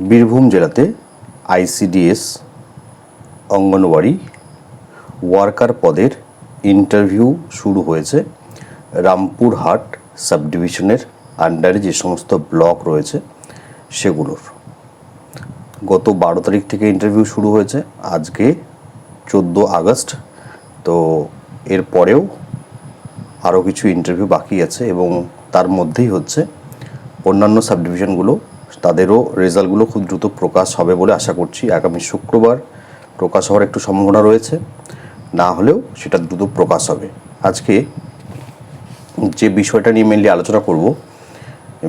বীরভূম জেলাতে ICDS anganwadi, worker পদের interview শুরু হয়েছে। রামপুরহাট সাব ডিভিশনের আন্ডারে যে সমস্ত ব্লক রয়েছে, সেগুলোর। গত বারো তারিখ থেকে ইন্টারভিউ শুরু হয়েছে, আজকে চোদ্দ আগস্ট। তো এর পরেও আরও কিছু ইন্টারভিউ বাকি আছে এবং তার মধ্যেই হচ্ছে অন্যান্য সাব ডিভিশনগুলো তাদেরও রেজাল্টগুলো খুব দ্রুত প্রকাশ হবে বলে আশা করছি। আগামী শুক্রবার প্রকাশ হওয়ার একটু সম্ভাবনা রয়েছে। না হলেও সেটা দ্রুত প্রকাশ হবে। আজকে যে বিষয়টা নিয়ে মেনলি আলোচনা করব,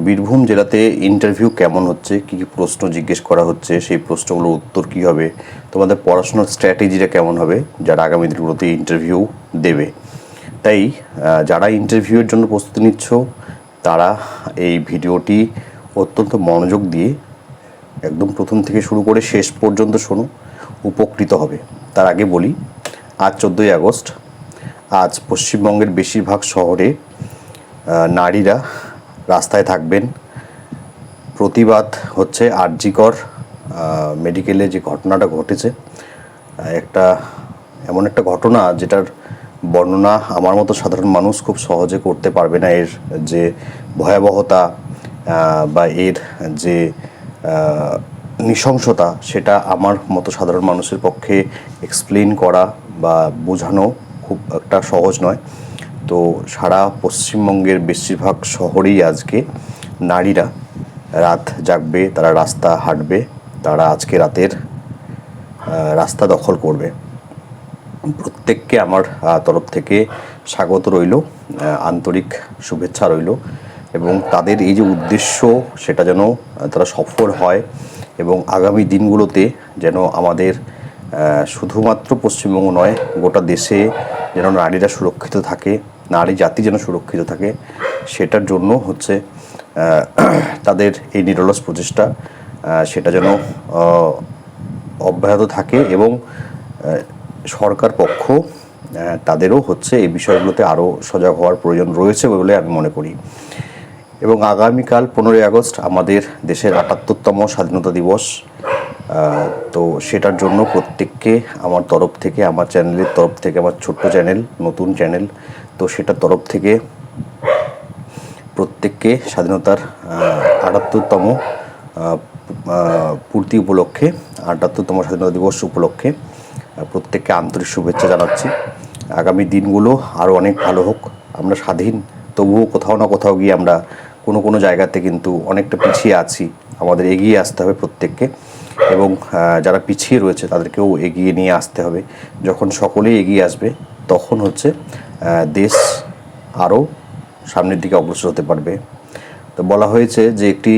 বীরভূম জেলাতে ইন্টারভিউ কেমন হচ্ছে, কী কী প্রশ্ন জিজ্ঞেস করা হচ্ছে, সেই প্রশ্নগুলোর উত্তর কী হবে, তোমাদের পড়াশোনার স্ট্র্যাটেজিটা কেমন হবে, যারা আগামী দিনগুলোতে ইন্টারভিউ দেবে। তাই যারা ইন্টারভিউয়ের জন্য প্রস্তুতি নিচ্ছ, তারা এই ভিডিওটি অত্যন্ত মনোযোগ দিয়ে একদম প্রথম থেকে শুরু করে শেষ পর্যন্ত শোনো, উপকৃত হবে। তার আগে বলি, আজ চোদ্দোই আগস্ট, আজ পশ্চিমবঙ্গের বেশিরভাগ শহরে নারীরা রাস্তায় থাকবেন। প্রতিবাদ হচ্ছে আরজিকর মেডিকেলে যে ঘটনাটা ঘটেছে একটা এমন একটা ঘটনা যেটার বর্ণনা আমার মতো সাধারণ মানুষ খুব সহজে করতে পারবে না। এর যে ভয়াবহতা বা এর যে নৃশংসতা, সেটা আমার মতো সাধারণ মানুষের পক্ষে এক্সপ্লেন করা বা বোঝানো খুব একটা সহজ নয়। তো সারা পশ্চিমবঙ্গের বেশিরভাগ শহরেই আজকে নারীরা রাত জাগবে, তারা রাস্তা হাঁটবে, তারা আজকে রাতের রাস্তা দখল করবে। প্রত্যেককে আমার তরফ থেকে স্বাগত রইল আন্তরিক শুভেচ্ছা রইল। এবং তাদের এই যে উদ্দেশ্য, সেটা যেন তারা সফল হয় এবং আগামী দিনগুলোতে যেন আমাদের শুধুমাত্র পশ্চিমবঙ্গ নয়, গোটা দেশে যেন নারীরা সুরক্ষিত থাকে, নারী জাতি যেন সুরক্ষিত থাকে, সেটার জন্য হচ্ছে তাদের এই নিরলস প্রচেষ্টা সেটা যেন অব্যাহত থাকে এবং সরকার পক্ষ তাদেরও হচ্ছে এই বিষয়গুলোতে আরও সজাগ হওয়ার প্রয়োজন রয়েছে বলে আমি মনে করি। এবং আগামীকাল পনেরোই আগস্ট আমাদের দেশের আটাত্তরতম স্বাধীনতা দিবস। তো সেটার জন্য প্রত্যেককে আমার তরফ থেকে, আমার চ্যানেলের তরফ থেকে, আমার ছোট্ট চ্যানেল, নতুন চ্যানেল, তো সেটার তরফ থেকে প্রত্যেককে স্বাধীনতার আটাত্তরতম পূর্তি উপলক্ষে, আটাত্তরতম স্বাধীনতা দিবস উপলক্ষে প্রত্যেককে আন্তরিক শুভেচ্ছা জানাচ্ছি। আগামী দিনগুলো আরও অনেক ভালো হোক, আমরা স্বাধীন, তবুও কোথাও না কোথাও গিয়ে আমরা কোনো কোনো জায়গাতে কিন্তু অনেকটা পিছিয়ে আছি। আমাদের এগিয়ে আসতে হবে প্রত্যেককে এবং যারা পিছিয়ে রয়েছে তাদেরকেও এগিয়ে নিয়ে আসতে হবে। যখন সকলেই এগিয়ে আসবে, তখন হচ্ছে দেশ আরও সামনের দিকে অগ্রসর হতে পারবে। তো বলা হয়েছে যে একটি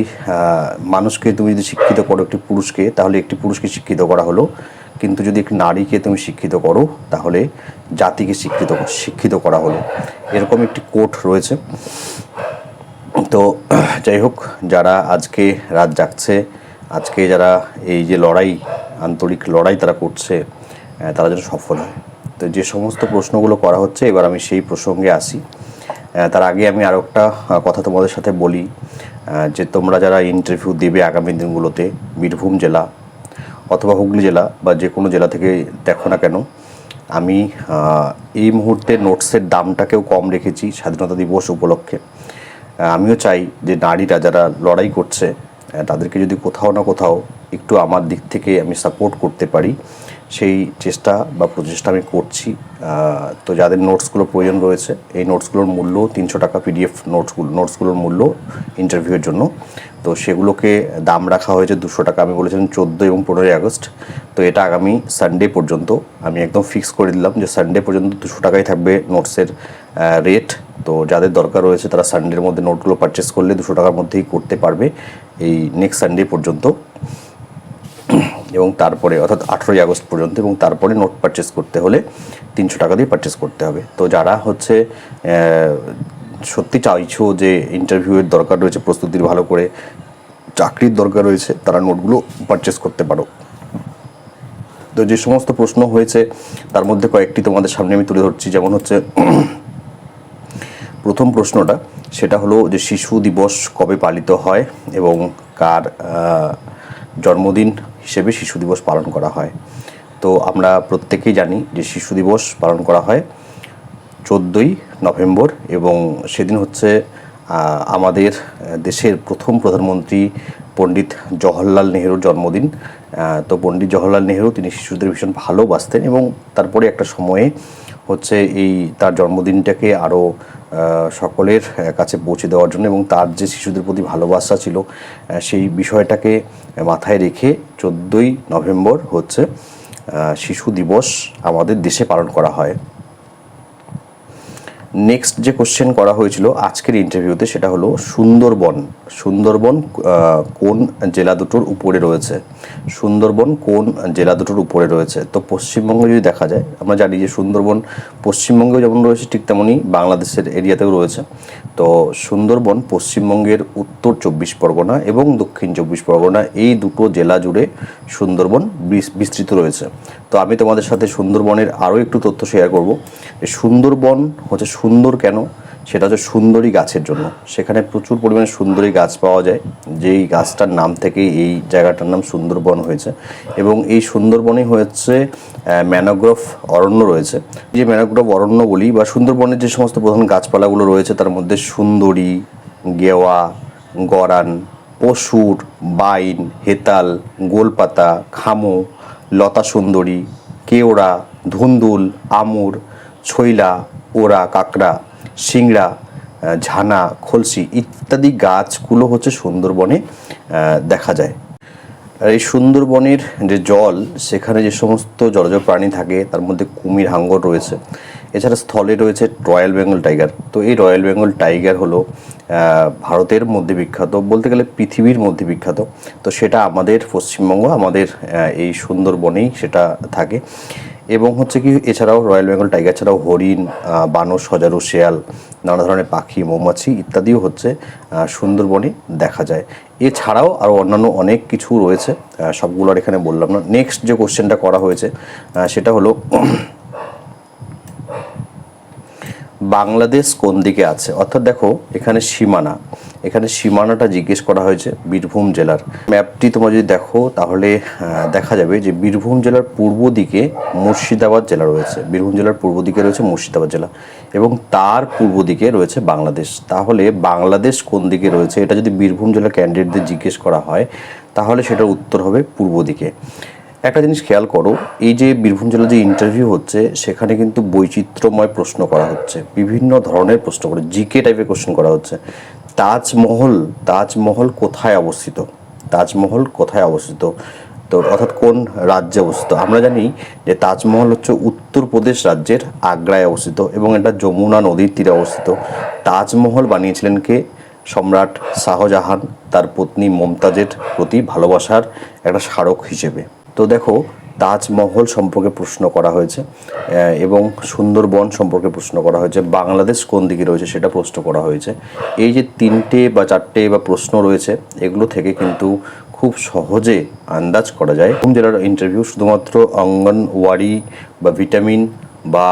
মানুষকে তুমি যদি শিক্ষিত করো একটি পুরুষকে, তাহলে একটি পুরুষকে শিক্ষিত করা হলো। কিন্তু যদি একটি নারীকে তুমি শিক্ষিত করো, তাহলে জাতিকে শিক্ষিত শিক্ষিত করা হলো। এরকম একটি কোট রয়েছে। তো, যাই হোক, যারা আজকে রাত জাগছে, আজকে যারা এই যে লড়াই, আন্তরিক লড়াই তারা করছে তারা যেন সফল হয়। তো যে সমস্ত প্রশ্নগুলো করা হচ্ছে, এবার আমি সেই প্রসঙ্গে আসি। তার আগে আমি আরও একটা কথা তোমাদের সাথে বলি যে তোমরা যারা ইন্টারভিউ দেবে আগামী দিনগুলোতে, বীরভূম জেলা অথবা হুগলি জেলা বা যে কোনো জেলা থেকে দেখো না কেন, আমি এই মুহূর্তে নোটসের দামটাকেও কম রেখেছি স্বাধীনতা দিবস উপলক্ষে। আমিও চাই যে নারীরা যারা লড়াই করছে তাদেরকে যদি কোথাও না কোথাও একটু আমার দিক থেকে আমি সাপোর্ট করতে পারি। সেই চেষ্টা বা প্রচেষ্টা আমি করছি। তো যাদের নোটসগুলো প্রয়োজন রয়েছে, এই নোটসগুলোর মূল্য, তিনশো টাকা পিডিএফ নোটসগুলো, নোটসগুলোর মূল্য ইন্টারভিউয়ের জন্য। তো সেগুলোকে দাম রাখা হয়েছে দুশো টাকা, আমি বলেছিলাম চোদ্দ এবং পনেরোই আগস্ট। তো এটা আগামী সানডে পর্যন্ত আমি একদম ফিক্স করে দিলাম যে সানডে পর্যন্ত দুশো টাকাই থাকবে নোটসের রেট তো যাদের দরকার রয়েছে তারা সানডের মধ্যে নোটগুলো পারচেস করলে দুশো টাকার মধ্যেই করতে পারবে। এই নেক্সট সানডে পর্যন্ত। এবং তারপরে অর্থাৎ আঠেরোই আগস্ট পর্যন্ত এবং তারপরে নোট পারচেস করতে হলে তিনশো টাকা দিয়ে পারচেস করতে হবে। তো যারা হচ্ছে সত্যি চাইছো যে ইন্টারভিউয়ের দরকার রয়েছে, প্রস্তুতির ভালো করে চাকরির দরকার রয়েছে, তারা নোটগুলো পারচেস করতে পারো। তো যে সমস্ত প্রশ্ন হয়েছে, তার মধ্যে কয়েকটি তোমাদের সামনে আমি তুলে ধরছি। যেমন হচ্ছে, প্রথম প্রশ্নটা, সেটা হলো যে শিশু দিবস কবে পালিত হয় এবং কার জন্মদিন হিসেবে শিশু দিবস পালন করা হয়। তো আমরা প্রত্যেকেই জানি যে শিশু দিবস পালন করা হয় চোদ্দোই নভেম্বর এবং সেদিন হচ্ছে আমাদের দেশের প্রথম প্রধানমন্ত্রী পণ্ডিত জওহরলাল নেহেরুর জন্মদিন। তো পণ্ডিত জওহরলাল নেহেরু তিনি শিশুদের ভীষণ ভালোবাসতেন এবং তারপরে একটা সময়ে হচ্ছে এই তার জন্মদিনটাকে আরও সকলের কাছে পৌঁছে দেওয়ার জন্য এবং তার যে শিশুদের প্রতি ভালোবাসা ছিল সেই বিষয়টাকে মাথায় রেখে চোদ্দোই নভেম্বর হচ্ছে শিশু দিবস আমাদের দেশে পালন করা হয়। নেক্সট যে কোশ্চেন করা হয়েছিল আজকের ইন্টারভিউতে সেটা হলো সুন্দরবন। সুন্দরবন কোন জেলা দুটোর উপরে রয়েছে? সুন্দরবন কোন জেলা দুটোর উপরে রয়েছে? তো পশ্চিমবঙ্গে যদি দেখা যায়, আমরা জানি যে সুন্দরবন পশ্চিমবঙ্গেও যেমন রয়েছে, ঠিক তেমনই বাংলাদেশের এরিয়াতেও রয়েছে। তো সুন্দরবন পশ্চিমবঙ্গের উত্তর চব্বিশ পরগনা এবং দক্ষিণ চব্বিশ পরগনা, এই দুটো জেলা জুড়ে সুন্দরবন বিস- বিস্তৃত রয়েছে। তো আমি তোমাদের সাথে সুন্দরবনের আরও একটু তথ্য শেয়ার করব। সুন্দরবন হচ্ছে সুন্দর কেন? সেটা হচ্ছে সুন্দরী গাছের জন্য। সেখানে প্রচুর পরিমাণে সুন্দরী গাছ পাওয়া যায়। যেই গাছটার নাম থেকে এই জায়গাটার নাম সুন্দরবন হয়েছে। এবং এই সুন্দরবনে হয়েছে ম্যানোগ্রোভ অরণ্য রয়েছে। যে ম্যানোগ্রোভ অরণ্য বলি বা সুন্দরবনের যে সমস্ত প্রধান গাছপালাগুলো রয়েছে, তার মধ্যে সুন্দরী, গেওয়া, গরান, পশুর, বাইন, হেতাল, গোলপাতা, খামো, লতা সুন্দরী, কেওড়া, ধুন্দুল, আমুর ছইলা ওরা কাঁকড়া আহ, ঝানা খলসি ইত্যাদি গাছগুলো হচ্ছে সুন্দরবনে দেখা যায়। আর এই সুন্দরবনের যে জল সেখানে যে সমস্ত জলজ প্রাণী থাকে তার মধ্যে কুমির হাঙ্গর রয়েছে। এছাড়া স্থলে রয়েছে রয়্যাল বেঙ্গল টাইগার। তো এই রয়্যাল বেঙ্গল টাইগার হলো ভারতের মধ্যে বিখ্যাত বলতে গেলে পৃথিবীর মধ্যে বিখ্যাত। তো সেটা আমাদের পশ্চিমবঙ্গ আমাদের এই সুন্দরবনেই সেটা থাকে। এবং হচ্ছে কি এছাড়াও রয়্যাল বেঙ্গল টাইগার ছাড়াও হরিণ আহ, বানর সজারু শেয়াল নানা ধরনের পাখি মৌমাছি ইত্যাদিও হচ্ছে সুন্দরবনে দেখা যায়। এছাড়াও আরও অন্যান্য অনেক কিছু রয়েছে সবগুলো আর এখানে বললাম না। নেক্সট যে কোশ্চেনটা করা হয়েছে সেটা হলো বাংলাদেশ কোন দিকে আছে? অর্থাৎ দেখো এখানে সীমানা। এখানে সীমানাটা জিজ্ঞেস করা হয়েছে বীরভূম জেলার। ম্যাপটি তোমরা যদি দেখো, তাহলে দেখা যাবে যে বীরভূম জেলার পূর্ব দিকে মুর্শিদাবাদ জেলা রয়েছে। বীরভূম জেলার পূর্ব দিকে রয়েছে মুর্শিদাবাদ জেলা এবং তার পূর্ব দিকে রয়েছে বাংলাদেশ। তাহলে বাংলাদেশ কোন দিকে রয়েছে? এটা যদি বীরভূম জেলার ক্যান্ডিডেটদের জিজ্ঞেস করা হয়, তাহলে সেটার উত্তর হবে পূর্ব দিকে। একটা জিনিস খেয়াল করো, এই যে বীরভূম জেলার যে ইন্টারভিউ হচ্ছে, সেখানে কিন্তু বৈচিত্র্যময় প্রশ্ন করা হচ্ছে। বিভিন্ন ধরনের প্রশ্ন করে জিকে টাইপের কোশ্চেন করা হচ্ছে। তাজমহল তাজমহল কোথায় অবস্থিত? তাজমহল কোথায় অবস্থিত? তো অর্থাৎ কোন রাজ্যে অবস্থিত? আমরা জানি যে তাজমহল হচ্ছে উত্তরপ্রদেশ রাজ্যের আগ্রায় অবস্থিত এবং এটা যমুনা নদীর তীরে অবস্থিত। তাজমহল বানিয়েছিলেন কে? সম্রাট শাহজাহান, তার পত্নী মমতাজের প্রতি ভালোবাসার একটা স্মারক হিসেবে। তো দেখো তাজমহল সম্পর্কে প্রশ্ন করা হয়েছে এবং সুন্দরবন সম্পর্কে প্রশ্ন করা হয়েছে, বাংলাদেশ কোন দিকে রয়েছে সেটা প্রশ্ন করা হয়েছে। এই যে তিনটে বা চারটে বা প্রশ্ন রয়েছে, এগুলো থেকে কিন্তু খুব সহজে আন্দাজ করা যায়। কোন জেলার ইন্টারভিউ শুধুমাত্র অঙ্গনওয়াড়ি বা ভিটামিন বা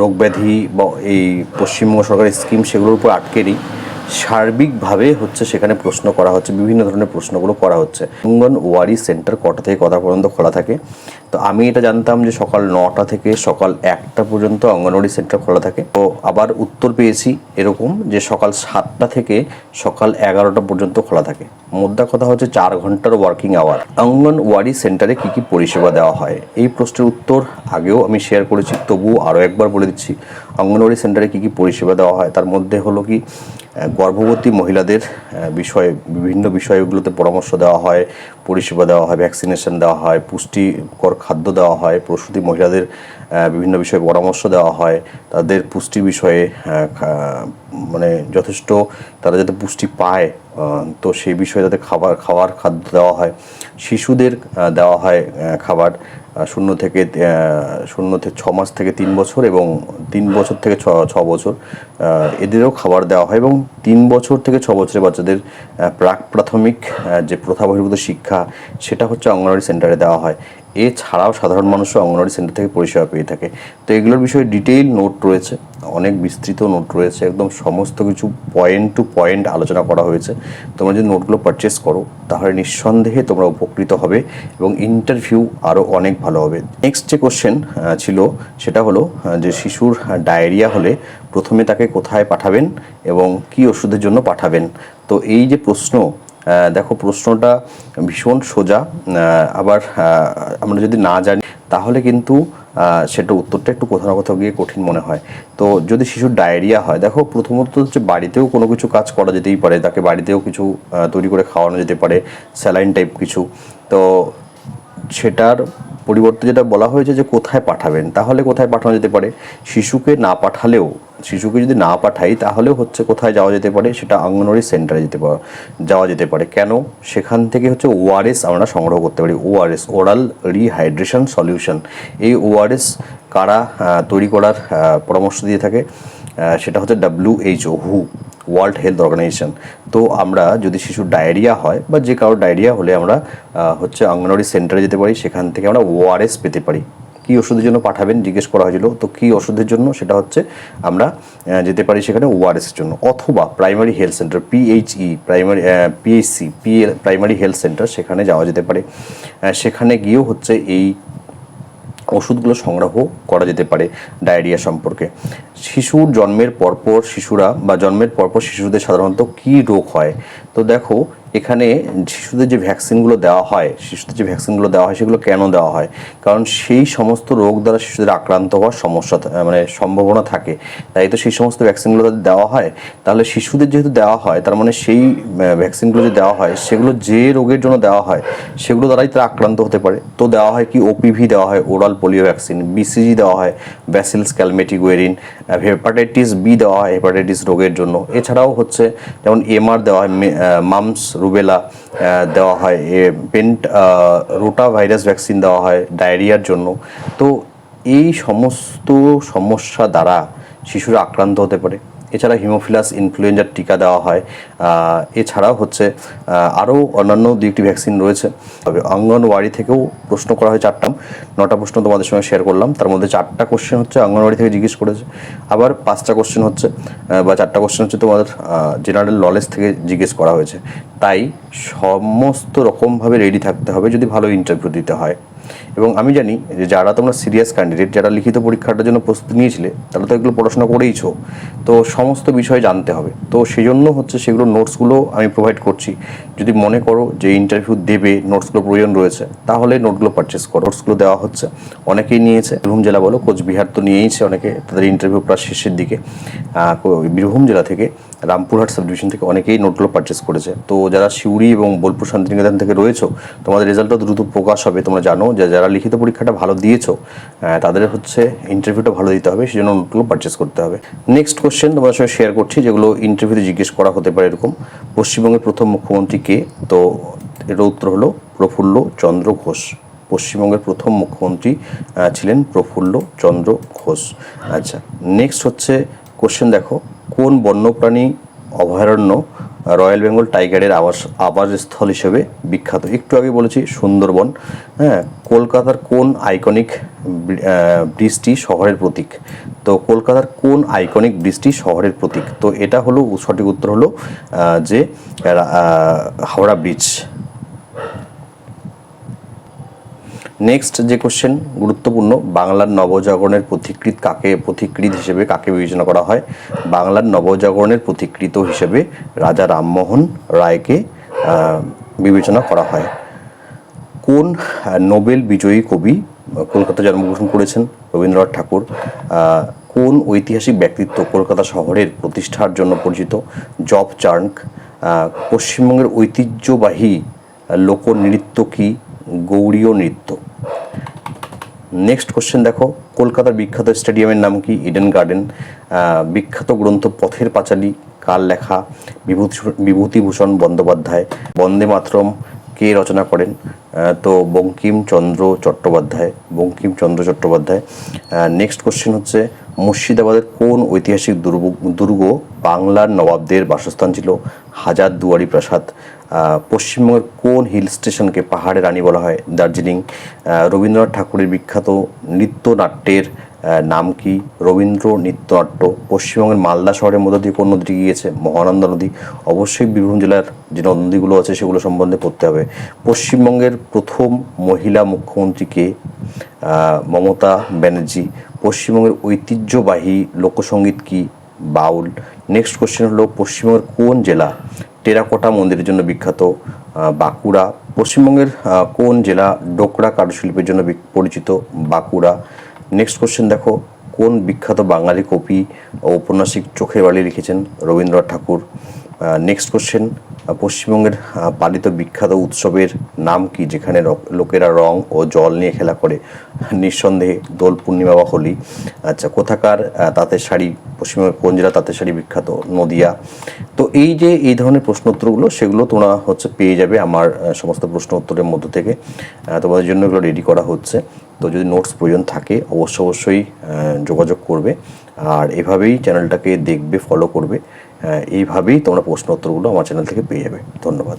রোগব্যাধি বা এই পশ্চিমবঙ্গ সরকারের স্কিম সেগুলোর উপর আটকে নেই সার্বিকভাবে হচ্ছে সেখানে প্রশ্ন করা হচ্ছে, বিভিন্ন ধরনের প্রশ্নগুলো করা হচ্ছে। অঙ্গনওয়াড়ি সেন্টার কটা থেকে কটা পর্যন্ত খোলা থাকে? তো আমি এটা জানতাম যে সকাল নটা থেকে সকাল একটা পর্যন্ত অঙ্গনওয়াড়ি সেন্টার খোলা থাকে। তো আবার উত্তর পেয়েছি এরকম যে সকাল সাতটা থেকে সকাল এগারোটা পর্যন্ত খোলা থাকে। মোদ্দা কথা হচ্ছে চার ঘণ্টার ওয়ার্কিং আওয়ার অঙ্গনওয়াড়ি সেন্টারে কি কি পরিষেবা দেওয়া হয়? এই প্রশ্নের উত্তর আগেও আমি শেয়ার করেছি, তবুও আরও একবার বলে দিচ্ছি। অঙ্গনওয়াড়ি সেন্টারে কি কি পরিষেবা দেওয়া হয়? তার মধ্যে হলো কি গর্ভবতী মহিলাদের বিষয়ে বিভিন্ন বিষয়গুলোতে পরামর্শ দেওয়া হয়। পরিষেবা দেওয়া হয় ভ্যাকসিনেশন দেওয়া হয়, পুষ্টিকর খাদ্য দেওয়া হয়, প্রসূতি মহিলাদের বিভিন্ন বিষয়ে পরামর্শ দেওয়া হয়, তাদের পুষ্টি বিষয়ে মানে যথেষ্ট তারা যাতে পুষ্টি পায় তো সেই বিষয়ে যাতে খাবার, খাওয়ার খাদ্য দেওয়া হয়। শিশুদের দেওয়া হয় খাবার শূন্য থেকে শূন্য থেকে ছ মাস থেকে তিন বছর এবং তিন বছর থেকে ছ ছ বছর এদেরও খাবার দেওয়া হয় এবং তিন বছর থেকে ছ বছরের বাচ্চাদের প্রাক প্রাথমিক যে প্রথা বহির্ভূত শিক্ষা, সেটা হচ্ছে অঙ্গনওয়াড়ি সেন্টারে দেওয়া হয়। এছাড়াও সাধারণ মানুষও অঙ্গনওয়াড়ি সেন্টার থেকে পরিষেবা পেয়ে থাকে। তো এগুলোর বিষয়ে ডিটেইল নোট রয়েছে, অনেক বিস্তৃত নোট রয়েছে, একদম সমস্ত কিছু পয়েন্ট টু পয়েন্ট আলোচনা করা হয়েছে। তোমরা যদি নোটগুলো পারচেস করো, তাহলে নিঃসন্দেহে তোমরা উপকৃত হবে এবং ইন্টারভিউ আরও অনেক ভালো হবে। নেক্সট যে কোশ্চেন ছিল, সেটা হলো যে শিশুর ডায়রিয়া হলে প্রথমে তাকে কোথায় পাঠাবেন এবং কি ওষুধের জন্য পাঠাবেন? তো এই যে প্রশ্ন দেখো প্রশ্নটা ভীষণ সোজা। আবার আমরা যদি না জানি, তাহলে কিন্তু সেটা উত্তরটা একটু কোথাও না কোথাও গিয়ে কঠিন মনে হয়। তো যদি শিশুর ডায়রিয়া হয়, দেখো প্রথমত হচ্ছে বাড়িতেও কোনো কিছু কাজ করা যেতেই পারে, তাকে বাড়িতেও কিছু তৈরি করে খাওয়ানো যেতে পারে, স্যালাইন টাইপ কিছু। তো সেটার পরিবর্তে যেটা বলা হয়েছে যে কোথায় পাঠাবেন, তাহলে কোথায় পাঠানো যেতে পারে? শিশুকে না পাঠালেও শিশুকে যদি না পাঠাই তাহলেও হচ্ছে কোথায় যাওয়া যেতে পারে? সেটা অঙ্গনওয়াড়ি সেন্টারে যেতে পারে, যাওয়া যেতে পারে। কেন? সেখান থেকে হচ্ছে ওআরএস আমরা সংগ্রহ করতে পারি। ওআরএস ওরাল রিহাইড্রেশন সলিউশন এই ওআরএস কারা তৈরি করার পরামর্শ দিয়ে থাকে? সেটা হচ্ছে ডাব্লিউএইচও হু ওয়ার্ল্ড হেলথ অর্গানাইজেশন তো আমরা যদি শিশুর ডায়রিয়া হয় বা যে কারোর ডায়রিয়া হলে আমরা হচ্ছে অঙ্গনওয়াড়ি সেন্টারে যেতে পারি। সেখান থেকে আমরা ওআরএস পেতে পারি। কী ওষুধের জন্য পাঠাবেন জিজ্ঞেস করা হয়েছিল। তো কী ওষুধের জন্য? সেটা হচ্ছে আমরা যেতে পারি সেখানে ওআরএসের জন্য। অথবা primary health centre PHE primary PHC P primary health centre সেখানে যাওয়া যেতে পারে। সেখানে গিয়েও হচ্ছে এই ওষুধগুলো সংগ্রহ করা যেতে পারে ডায়রিয়া সম্পর্কে। শিশুর জন্মের পরপর শিশুরা বা জন্মের পরপর শিশুদের সাধারণত কী রোগ হয়? তো দেখো এখানে শিশুদের যে ভ্যাকসিনগুলো দেওয়া হয় শিশুদের যে ভ্যাকসিনগুলো দেওয়া হয় সেগুলো কেন দেওয়া হয় কারণ সেই সমস্ত রোগ দ্বারা শিশুদের আক্রান্ত হওয়ার সমস্যা মানে সম্ভাবনা থাকে তাই তো সেই সমস্ত ভ্যাকসিনগুলো তাদের দেওয়া হয় তাহলে শিশুদের যেহেতু দেওয়া হয় তার মানে সেই ভ্যাকসিনগুলো যে দেওয়া হয় সেগুলো যে রোগের জন্য দেওয়া হয় সেগুলো দ্বারাই তারা আক্রান্ত হতে পারে তো দেওয়া হয় কি ওপিভি দেওয়া হয় ওরাল পোলিও ভ্যাকসিন বিসিজি দেওয়া হয় ব্যাসিলস ক্যালমেটিগুয়েরিন হেপাটাইটিস বি দেওয়া হয় হেপাটাইটিস রোগের জন্য এছাড়াও হচ্ছে যেমন এমআর দেওয়া হয় মামস রুবেলা দেওয়া হয়। পেন্ট রোটা ভাইরাস ভ্যাকসিন দেওয়া হয় ডায়রিয়ার জন্য। তো এই সমস্ত সমস্যা দ্বারা শিশুরা আক্রান্ত হতে পারে। এছাড়া হিমোফিলাস ইনফ্লুয়েঞ্জার টিকা দেওয়া হয়। এছাড়াও হচ্ছে আরও অন্যান্য দু একটি ভ্যাকসিন রয়েছে। তবে অঙ্গনওয়াড়ি থেকেও প্রশ্ন করা হয় চারটা। নটা প্রশ্ন তোমাদের সঙ্গে শেয়ার করলাম। তার মধ্যে চারটা কোশ্চেন হচ্ছে অঙ্গনওয়াড়ি থেকে জিজ্ঞেস করেছে। আবার পাঁচটা কোশ্চেন হচ্ছে বা চারটা কোশ্চেন হচ্ছে তোমাদের জেনারেল নলেজ থেকে জিজ্ঞেস করা হয়েছে। তাই সমস্ত রকমভাবে রেডি থাকতে হবে যদি ভালো ইন্টারভিউ দিতে হয়। এবং আমি জানি যে যারা তোমরা সিরিয়াস ক্যান্ডিডেট যারা লিখিত পরীক্ষাটার জন্য প্রস্তুতি নিয়েছিলে, তারা তো এগুলো পড়াশোনা করেইছো। তো সমস্ত বিষয় জানতে হবে। তো সেই জন্য হচ্ছে সেগুলো নোটসগুলো আমি প্রোভাইড করছি। যদি মনে করো যে ইন্টারভিউ দেবে নোটসগুলো প্রয়োজন রয়েছে, তাহলে নোটগুলো পারচেস করো। নোটসগুলো দেওয়া হচ্ছে, অনেকেই নিয়েছে। বীরভূম জেলা বলো, কোচবিহার তো নিয়েইছে অনেকে তাদের ইন্টারভিউ প্রায় শেষের দিকে। বীরভূম জেলা থেকে রামপুরহাট সাব ডিভিশন থেকে অনেকেই নোটগুলো পারচেস করেছে। তো যারা সিউড়ি এবং বোলপুর শান্তিনিকেতন থেকে রয়েছে, তোমাদের রেজাল্টটা দ্রুত প্রকাশ হবে। তোমরা জানো যে যারা লিখিত পরীক্ষাটা ভালো দিয়েছ তাদের হচ্ছে ইন্টারভিউটা ভালো দিতে হবে সেই জন্য নোটগুলো পারচেস করতে হবে। নেক্সট কোশ্চেন তোমাদের সঙ্গে শেয়ার করছি, যেগুলো ইন্টারভিউতে জিজ্ঞেস করা হতে পারে এরকম। পশ্চিমবঙ্গের প্রথম মুখ্যমন্ত্রী কে? তো এর উত্তর হলো প্রফুল্ল চন্দ্র ঘোষ। পশ্চিমবঙ্গের প্রথম মুখ্যমন্ত্রী ছিলেন প্রফুল্ল চন্দ্র ঘোষ। আচ্ছা নেক্সট হচ্ছে কোশ্চেন দেখো। কোন বন্যপ্রাণী অভয়ারণ্য রয়্যাল বেঙ্গল টাইগারের আবাস আবাসস্থল হিসেবে বিখ্যাত? একটু আগে বলেছি সুন্দরবন। হ্যাঁ কলকাতার কোন আইকনিক ব্রিজটি শহরের প্রতীক? তো কলকাতার কোন আইকনিক ব্রিজটি শহরের প্রতীক? তো এটা হলো, সঠিক উত্তর হলো যে হাওড়া ব্রিজ নেক্সট যে কোশ্চেন গুরুত্বপূর্ণ, বাংলার নবজাগরণের পথিকৃত কাকে পথিকৃত হিসেবে কাকে বিবেচনা করা হয়? বাংলার নবজাগরণের পথিকৃত হিসেবে রাজা রামমোহন রায়কে বিবেচনা করা হয়। কোন নোবেল বিজয়ী কবি কলকাতা জন্মগ্রহণ করেছেন? রবীন্দ্রনাথ ঠাকুর। কোন ঐতিহাসিক ব্যক্তিত্ব কলকাতা শহরের প্রতিষ্ঠার জন্য পরিচিত? Job Charnock. পশ্চিমবঙ্গের ঐতিহ্যবাহী লোকনৃত্য কি? গৌড়ীয় নৃত্য। নেক্সট কোশ্চেন দেখো, কলকাতার বিখ্যাত স্টেডিয়ামের নাম কি? ইডেন গার্ডেন বিখ্যাত গ্রন্থ পথের পাঁচালী কার লেখা বিভূতি বিভূতিভূষণ বন্দ্যোপাধ্যায়। বন্দে মাতরম কে রচনা করেন? তো বঙ্কিমচন্দ্র চট্টোপাধ্যায় বঙ্কিমচন্দ্র চট্টোপাধ্যায়। নেক্সট কোশ্চেন হচ্ছে, মুর্শিদাবাদের কোন ঐতিহাসিক দুর্গ দুর্গ বাংলার নবাবদের বাসস্থান ছিল? হাজার দুয়ারি প্রাসাদ। পশ্চিমবঙ্গের কোন হিল স্টেশনকে পাহাড়ের রানী বলা হয়? দার্জিলিং। রবীন্দ্রনাথ ঠাকুরের বিখ্যাত নৃত্যনাট্যের নাম কি? রবীন্দ্র নৃত্যনাট্য পশ্চিমবঙ্গের মালদা শহরের মধ্য দিয়ে কোন নদীটি গিয়েছে? মহানন্দা নদী। অবশ্যই বীরভূম জেলার যে নদীগুলো আছে, সেগুলো সম্বন্ধে পড়তে হবে। পশ্চিমবঙ্গের প্রথম মহিলা মুখ্যমন্ত্রীকে মমতা ব্যানার্জি। পশ্চিমবঙ্গের ঐতিহ্যবাহী লোকসঙ্গীত কি? বাউল। নেক্সট কোশ্চেন হলো, পশ্চিমবঙ্গের কোন জেলা টেরাকোটা মন্দিরের জন্য বিখ্যাত? বাঁকুড়া। পশ্চিমবঙ্গের কোন জেলা ডোকরা কারুশিল্পের জন্য পরিচিত? বাঁকুড়া। নেক্সট কোশ্চেন দেখো, কোন বিখ্যাত বাঙালি কবি ঔপন্যাসিক চোখের বালি লিখেছেন? রবীন্দ্রনাথ ঠাকুর। নেক্সট কোশ্চেন পশ্চিমবঙ্গের পালিত বিখ্যাত উৎসবের নাম কি? যেখানে লোকেরা রং ও জল নিয়ে খেলা করে। নিঃসন্দেহে দোল, পূর্ণিমা বা হোলি। আচ্ছা কোথাকার তাঁতের শাড়ি? পশ্চিমবঙ্গের কোন জেলা তাঁতের শাড়ি বিখ্যাত? নদিয়া। তো এই যে, এই ধরনের প্রশ্ন উত্তরগুলো, সেগুলো তোমরা হচ্ছে পেয়ে যাবে আমার সমস্ত প্রশ্ন উত্তরের মধ্য থেকে। তোমাদের জন্য এগুলো রেডি করা হচ্ছে। তো যদি নোটস প্রয়োজন থাকে, অবশ্য অবশ্যই যোগাযোগ করবে। আর এভাবেই চ্যানেলটাকে দেখবে ফলো করবে। এইভাবেই তোমরা প্রশ্ন উত্তরগুলো আমার চ্যানেল থেকে পেয়ে যাবে। ধন্যবাদ।